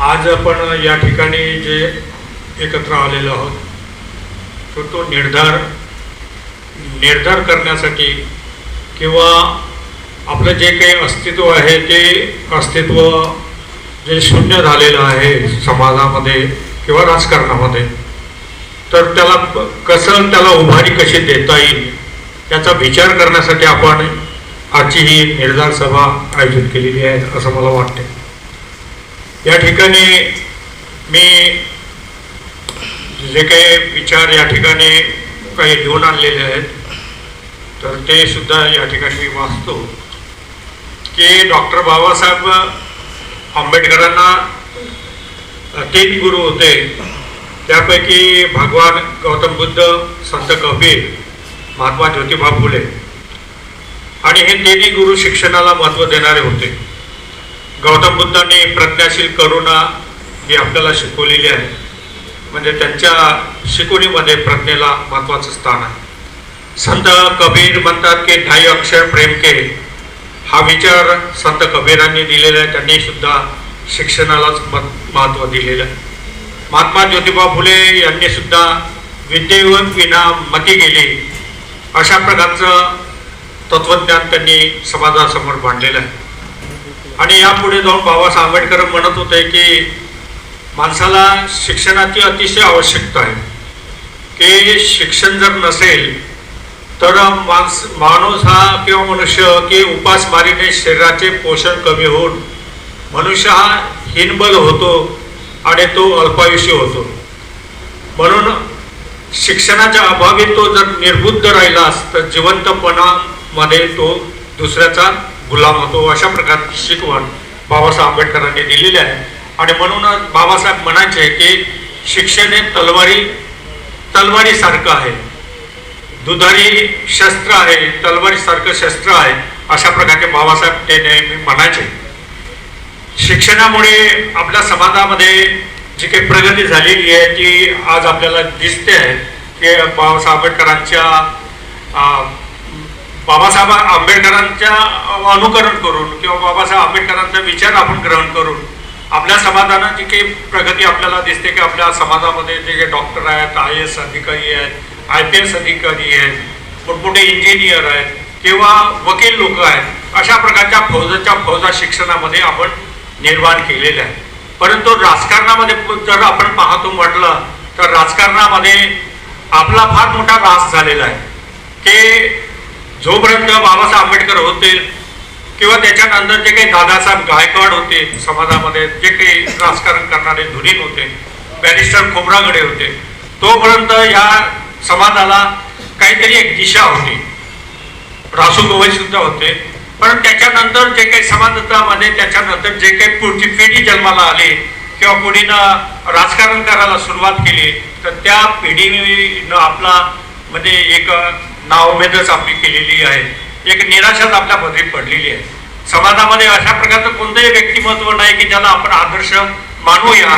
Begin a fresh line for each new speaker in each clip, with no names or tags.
आज आपण या ठिकाणी जे एकत्र आलेलो आहोत तो तो निर्धार निर्धार करण्यासाठी किंवा आपलं जे काही अस्तित्व आहे ते अस्तित्व जे शून्य झालेलं आहे समाजामध्ये किंवा राजकारणामध्ये तर त्याला कसं त्याला उभारी कशी देता येईल याचा विचार करण्यासाठी आपण आजची ही निर्धार सभा आयोजित केलेली आहे असं मला वाटते या ठिकाणी मी जे काही विचार या ठिकाणी काही घेऊन आणलेले आहेत तर ते सुद्धा या ठिकाणी मी वाचतो. की डॉक्टर बाबासाहेब आंबेडकरांना तीन गुरु होते. त्यापैकी भगवान गौतम बुद्ध संत कबीर महात्मा ज्योतिबा फुले. आणि हे तिन्ही गुरु शिक्षणाला महत्त्व देणारे होते. गौतम बुद्धांनी प्रज्ञाशील करुणा ही आपल्याला शिकवलेली आहे. म्हणजे त्यांच्या शिकवणीमध्ये प्रज्ञेला महत्त्वाचं स्थान आहे. संत कबीर म्हणतात की ढाई अक्षर प्रेम के हा. विचार संत कबीरांनी दिलेला आहे. त्यांनी सुद्धा शिक्षणालाच मत महत्त्व दिलेलं आहे. महात्मा ज्योतिबा फुले यांनी सुद्धा विद्येवर विना मती गेली. अशा प्रकारचं तत्वज्ञान त्यांनी समाजासमोर मांडलेलं आहे. आणि यापुढे जाऊन बाबासाहेब आंबेडकर म्हणत होते की माणसाला शिक्षणाची अतिशय आवश्यकता आहे. की शिक्षण जर नसेल तर माणस माणूस हा किंवा मनुष्य की उपासमारीने शरीराचे पोषण कमी होऊन मनुष्य हा हिनबल होतो आणि तो अल्पायुष्य होतो. म्हणून शिक्षणाच्या अभावी तो जर निर्बुद्ध राहिलास तर जिवंतपणामध्ये तो दुसऱ्याचा गुलाम होतो अशा प्रकारची शिकवण बाबासाहेब आंबेडकरांनी दिलेली आहे. आणि म्हणूनच बाबासाहेब म्हणायचे की शिक्षण हे तलवारी तलवारीसारखं आहे. दुधारी शस्त्र आहे तलवारीसारखं शस्त्र आहे अशा प्रकारचे बाबासाहेब ते नेहमी म्हणायचे. शिक्षणामुळे आपल्या समाजामध्ये जी काही प्रगती झालेली आहे ती आज आपल्याला दिसते आहे की बाबासाहेब आंबेडकरांच्या बाबासाहेब आंबेडकरांच्या अनुकरण करून किंवा बाबासाहेब आंबेडकरांचा विचार आपण ग्रहण करून आपल्या समाजानं जी काही प्रगती आपल्याला दिसते की आपल्या समाजामध्ये जे काही डॉक्टर आहेत आय एस अधिकारी आहेत आय पी एस अधिकारी आहेत मोठमोठे इंजिनियर आहेत किंवा वकील लोक आहेत अशा प्रकारच्या फौजाच्या फौजा शिक्षणामध्ये आपण निर्माण केलेले आहे. परंतु राजकारणामध्ये जर आपण पाहतो म्हटलं तर राजकारणामध्ये आपला फार मोठा रास झालेला आहे. की जोपर्यंत बाबासाहेब आंबेडकर होते किंवा त्याच्यानंतर जे काही दादासाहेब गायकवाड होते समाजामध्ये जे काही राजकारण करणारे धुरीण होते बॅरिस्टर खोबरागडे होते तोपर्यंत या समाजाला काहीतरी एक दिशा होती. रासू गोवई सुद्धा होते. पण त्याच्यानंतर जे काही समाजामध्ये त्याच्यानंतर जे काही पुढची पिढी जन्माला आली किंवा पुढीनं राजकारण करायला सुरुवात केली तर त्या पिढीनं आपला म्हणजे एक नाउमेदच आपली केलेली आहे. एक निराशाच आपल्या मध्ये पडलेली आहे. समाजामध्ये अशा प्रकारचं कोणतंही व्यक्तिमत्व नाही की ज्याला आपण आदर्श मानूया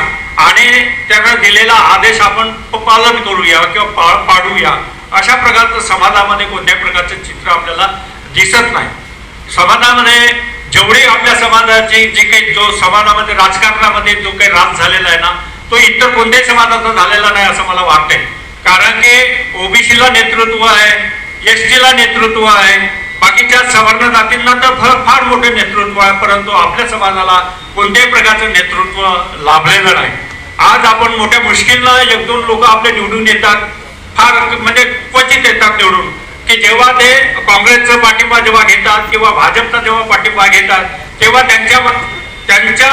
आणि त्यांना दिलेला आदेश आपण पालन करूया किंवा पा पाडूया. अशा प्रकारचं समाजामध्ये कोणत्याही प्रकारचं चित्र आपल्याला दिसत नाही. समाजामध्ये जेवढी आपल्या समाजाची जी काही जो समाजामध्ये राजकारणामध्ये जो काही राज झालेला आहे ना तो इतर कोणत्याही समाजाचा झालेला नाही असं मला वाटतंय. कारण की ओबीसीला नेतृत्व आहे एस टीला नेतृत्व आहे. बाकीच्या सवर्ण जातींना तर फार फार मोठे नेतृत्व आहे परंतु आपल्या समाजाला कोणत्याही प्रकारचं नेतृत्व लाभलेलं नाही. आज आपण मोठ्या मुश्किलनं एक दोन लोक आपले निवडून येतात. फार म्हणजे क्वचित येतात निवडून. की जेव्हा ते काँग्रेसचा पाठिंबा जेव्हा घेतात किंवा भाजपचा जेव्हा पाठिंबा घेतात तेव्हा त्यांच्या त्यांच्या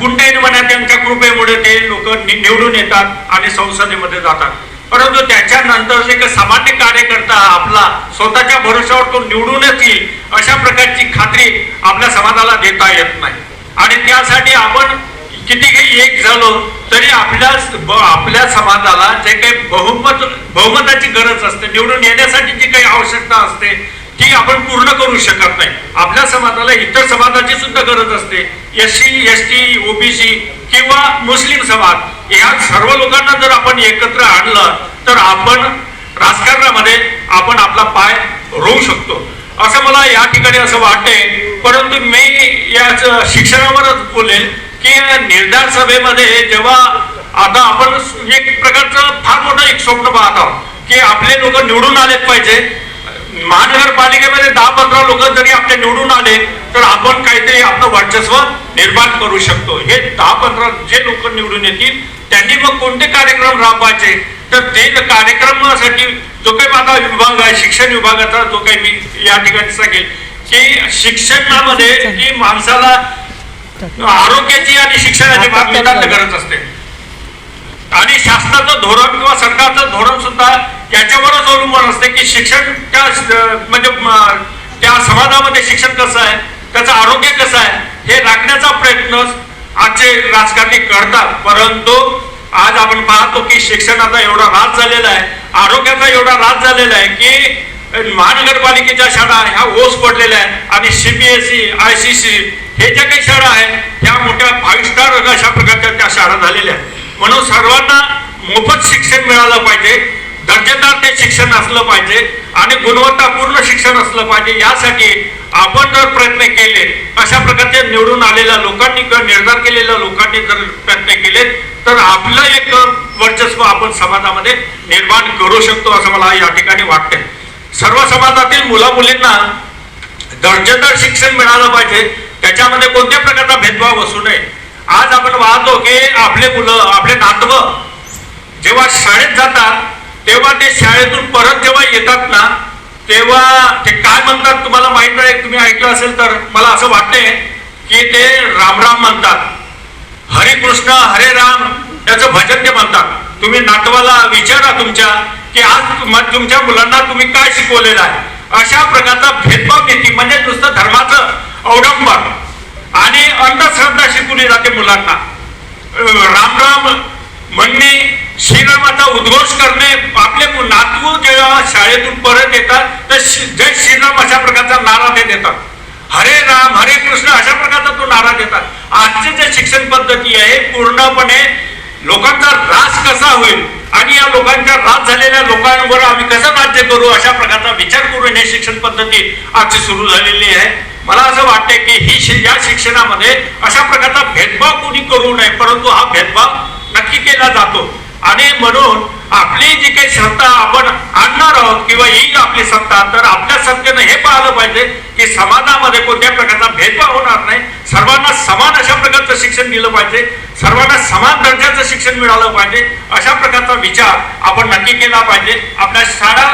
गुंडेपणा त्यांच्या कृपेमुळे ते लोक निवडून येतात आणि संसदेमध्ये जातात. परंतु त्याच्यानंतर जे काही सामान्य कार्यकर्ता आपला स्वतःच्या भरोश्यावर तो निवडूनच येईल अशा प्रकारची खात्री आपल्या समाजाला देता येत नाही. आणि त्यासाठी आपण किती काही एक झालो तरी आपल्या आपल्या समाजाला जे काही बहुमत बहुमताची गरज असते निवडून येण्यासाठी जी काही आवश्यकता असते ती आपण पूर्ण करू शकत नाही. आपल्या समाजाला इतर समाजाची सुद्धा गरज असते. S C S T OBC किंवा मुस्लिम समाज या सर्व लोकांना जर आपण एकत्र आणलं तर आपण राजकारणामध्ये आपण आपला पाय रोवू शकतो. असं मला या ठिकाणी असं वाटते परंतु मी याच शिक्षणावरच बोलेल की निर्धार सभेमध्ये जेव्हा आता आपण एक प्रकारचं फार मोठं एक स्वप्न पाहत आहोत की आपले लोक निवडून आलेच पाहिजे महानगरपालिकेमध्ये दहा पंधरा लोक जरी आपले निवडून आले तर आपण काहीतरी आपलं वर्चस्व निर्माण करू शकतो. हे दहा पंधरा जे लोक निवडून येतील त्यांनी मग कोणते कार्यक्रम राबवायचे? तर ते कार्यक्रमासाठी जो काही माझा विभाग आहे शिक्षण विभागाचा जो काही मी या ठिकाणी सांगेल की शिक्षणामध्ये की माणसाला आरोग्याची आणि शिक्षणाची भाग नितांत गरज असते. आणि शासनाचं धोरण किंवा सरकारचं धोरण सुद्धा याच्यावरच अवलंबून असते की शिक्षण त्या म्हणजे त्या समाजामध्ये शिक्षण कसं आहे त्याचं आरोग्य कसं आहे हे राखण्याचा प्रयत्न आजचे राजकारणी करतात. परंतु आज आपण पाहतो की शिक्षणाचा एवढा राज झालेला आहे आरोग्याचा एवढा राज झालेला आहे की महानगरपालिकेच्या शाळा ह्या ओस पडलेल्या आहेत आणि सीबीएसई आय सी सी हे ज्या काही शाळा आहेत त्या मोठ्या फाईव्ह स्टार अशा प्रकारच्या त्या शाळा झालेल्या आहेत. म्हणून सर्वांना मोफत शिक्षण मिळालं पाहिजे. शिक्षण असलं पाहिजे आणि गुणवत्तापूर्ण शिक्षण असलं पाहिजे यासाठी आपण जर प्रयत्न केले अशा प्रकारचे निवडून आलेल्या लोकांनी किंवा निर्धार केलेल्या लोकांनी जर प्रयत्न केले तर आपलं एक वर्चस्व आपण समाजामध्ये निर्माण करू शकतो असं मला या ठिकाणी वाटते सर्व समाजातील मुला मुलींना दर्जेदार शिक्षण मिळालं पाहिजे. त्याच्यामध्ये कोणत्या प्रकारचा भेदभाव असू नये. आज आपण वाहतो की आपले मुलं आपले नातवं जेव्हा शाळेत जातात तेव्हा ते शाळेतून परत जेव्हा येतात ना तेव्हा ते काय म्हणतात तुम्हाला माहीत नाही तुम्ही ऐकलं असेल तर मला असं वाटते की ते रामराम म्हणतात. हरे कृष्ण हरे राम याचं भजन ते म्हणतात. तुम्ही नातवाला विचारा तुमच्या की आज तुमच्या मुलांना तुम्ही काय शिकवलेलं आहे? अशा प्रकारचा भेदभाव नीती म्हणजे नुसतं धर्माचं अवडंबन आणि अंधश्रद्धा शिकवली जाते मुलांना. रामराम म्हणणे श्रीरामाचा उद्घोष करणे नातू जेव्हा शाळेतून परत येतात तर श्री- जय श्रीराम अशा प्रकारचा नारा ते देतात. हरे राम हरे कृष्ण अशा प्रकारचा तो नारा देतात. आजची जे शिक्षण पद्धती आहे पूर्णपणे लोकांचा रास कसा होईल आणि या लोकांच्या रास झालेल्या लोकांवर आम्ही कसं राज्य करू अशा प्रकारचा विचार करून हे शिक्षण पद्धती आजची सुरू झालेली आहे. मला असं वाटतंय की ही शि- या शिक्षणामध्ये अशा प्रकारचा भेदभाव कोणी करू नये परंतु हा भेदभाव नक्की केला जातो. आणि म्हणून आपली जी काही सत्ता आपण आणणार आहोत किंवा येईल आपली सत्ता तर आपल्या सत्तेनं हे पाहिलं पाहिजे की समाजामध्ये कोणत्या प्रकारचा भेदभाव होणार नाही. सर्वांना समान अशा प्रकारचं शिक्षण दिलं पाहिजे. सर्वांना समान दर्जाचं शिक्षण मिळालं पाहिजे. अशा प्रकारचा विचार आपण नक्की केला पाहिजे. आपल्या शाळा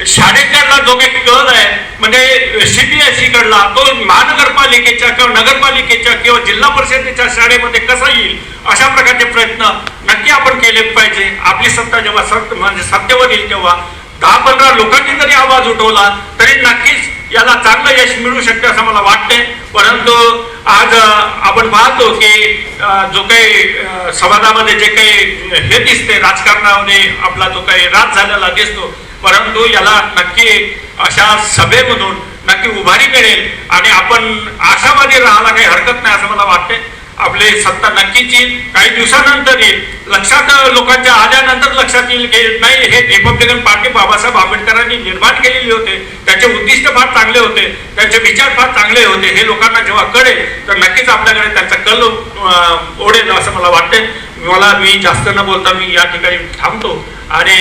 शाळेकडला जो काही कल आहे म्हणजे सीबीएसई कडला तो महानगरपालिकेच्या किंवा नगरपालिकेच्या किंवा जिल्हा परिषदेच्या शाळेमध्ये कसा येईल अशा प्रकारचे प्रयत्न नक्की आपण केले पाहिजे. आपली सत्ता जेव्हा सत्य म्हणजे सत्तेवर येईल तेव्हा दहा पंधरा लोकांनी जरी आवाज उठवला तरी नक्कीच याला चांगलं यश मिळू शकते असं मला वाटते परंतु आज आपण पाहतो की जो काही समाजामध्ये जे काही हे दिसते राजकारणामध्ये आपला जो काही राज झालेला दिसतो परंतु याला नक्की अशा सभेमधून नक्की उभारी मिळेल आणि आपण आशावादी राहायला काही हरकत नाही असं मला वाटते आपली सत्ता नक्कीच येईल. काही दिवसानंतर येईल. लक्षात लोकांच्या आल्यानंतर लक्षात येईल की नाही हे रिपब्लिकन पार्टी बाबासाहेब आंबेडकरांनी निर्माण केलेली होते. त्याचे उद्दिष्ट फार चांगले होते. त्यांचे विचार फार चांगले होते. हे लोकांना जेव्हा कळेल तर नक्कीच आपल्याकडे त्यांचा कल ओढेल असं मला वाटते मला मी जास्त न बोलता मी या ठिकाणी थांबतो. आणि